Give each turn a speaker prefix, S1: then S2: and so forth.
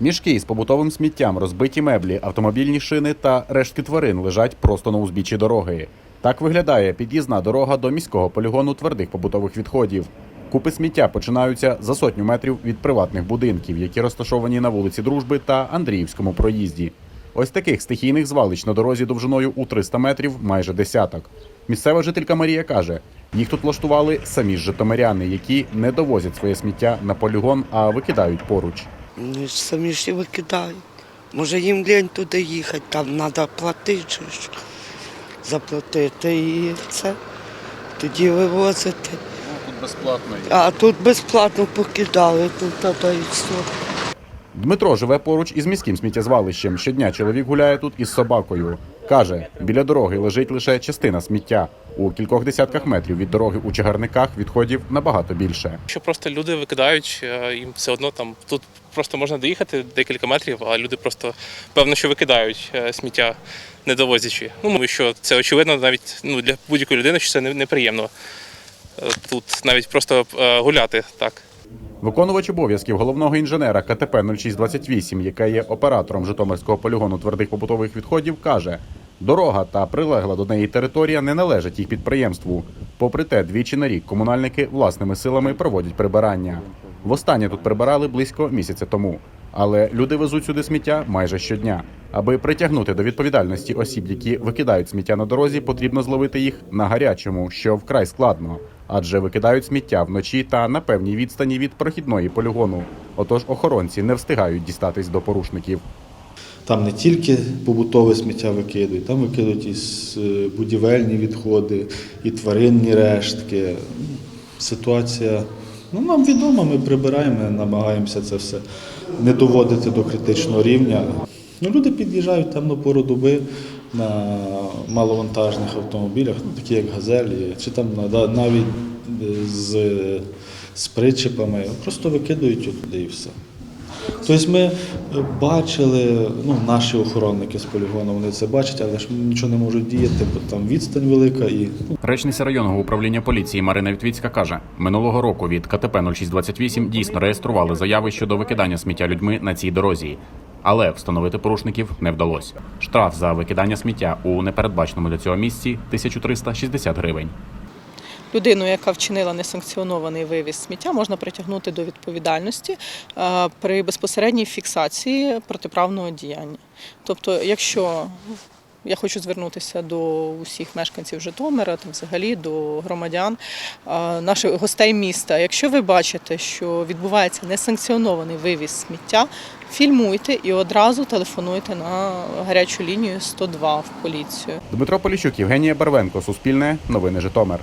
S1: Мішки із побутовим сміттям, розбиті меблі, автомобільні шини та рештки тварин лежать просто на узбіччі дороги. Так виглядає під'їзна дорога до міського полігону твердих побутових відходів. Купи сміття починаються за сотню метрів від приватних будинків, які розташовані на вулиці Дружби та Андріївському проїзді. Ось таких стихійних звалищ на дорозі довжиною у 300 метрів майже десяток. Місцева жителька Марія каже, їх тут влаштували самі ж житомиряни, які не довозять своє сміття на полігон, а викидають поруч.
S2: Вони ж самі ж і викидають. Може їм лень туди їхати, там треба платити, заплатити і це. Тоді вивозити.
S1: Тут безплатно.
S2: А тут безплатно покидали, тут треба і все.
S1: Дмитро живе поруч із міським сміттєзвалищем. Щодня чоловік гуляє тут із собакою. Каже, біля дороги лежить лише частина сміття. У кількох десятках метрів від дороги у чагарниках відходів набагато більше.
S3: Що просто люди викидають, е, їм все одно там тут просто можна доїхати декілька метрів, а люди просто певно, що викидають е, сміття, не довозячи. Ну що це очевидно, навіть ну для будь-якої людини, що це неприємно. Е, Тут навіть просто гуляти так.
S1: Виконувач обов'язків головного інженера КТП 0628, яка є оператором Житомирського полігону твердих побутових відходів, каже: дорога та прилегла до неї територія не належать їх підприємству. Попри те, двічі на рік комунальники власними силами проводять прибирання. Востаннє тут прибирали близько місяця тому. Але люди везуть сюди сміття майже щодня. Аби притягнути до відповідальності осіб, які викидають сміття на дорозі, потрібно зловити їх на гарячому, що вкрай складно, адже викидають сміття вночі та на певній відстані від прохідної полігону. Отож охоронці не встигають дістатись до порушників.
S4: Там не тільки побутове сміття викидують, там викидують і е, будівельні відходи, і тваринні рештки. Ситуація ну, нам відома, ми прибираємо, намагаємося це все не доводити до критичного рівня. Ну, люди під'їжджають там на пору доби на маловантажних автомобілях, такі як газелі, чи там на- навіть е, з, з причепами, просто викидують туди і все. Тобто ми бачили, ну, наші охоронники з полігону, вони це бачать, але ж нічого не можуть діяти, бо там відстань велика і ну,
S1: Речниця районного управління поліції Марина Вітвіцька каже, минулого року від КТП 0628 дійсно реєстрували заяви щодо викидання сміття людьми на цій дорозі. Але встановити порушників не вдалося. Штраф за викидання сміття у непередбаченому для цього місці 1360 гривень.
S5: людину, яка вчинила несанкціонований вивіз сміття, можна притягнути до відповідальності е, при безпосередній фіксації протиправного діяння. Тобто, якщо я хочу звернутися до усіх мешканців Житомира, там взагалі до громадян, наших гостей міста. Якщо ви бачите, що відбувається несанкціонований вивіз сміття, фільмуйте і одразу телефонуйте на гарячу лінію 102 в поліцію.
S1: Дмитро Поліщук, Євгенія Барвенко, Суспільне, Новини Житомир.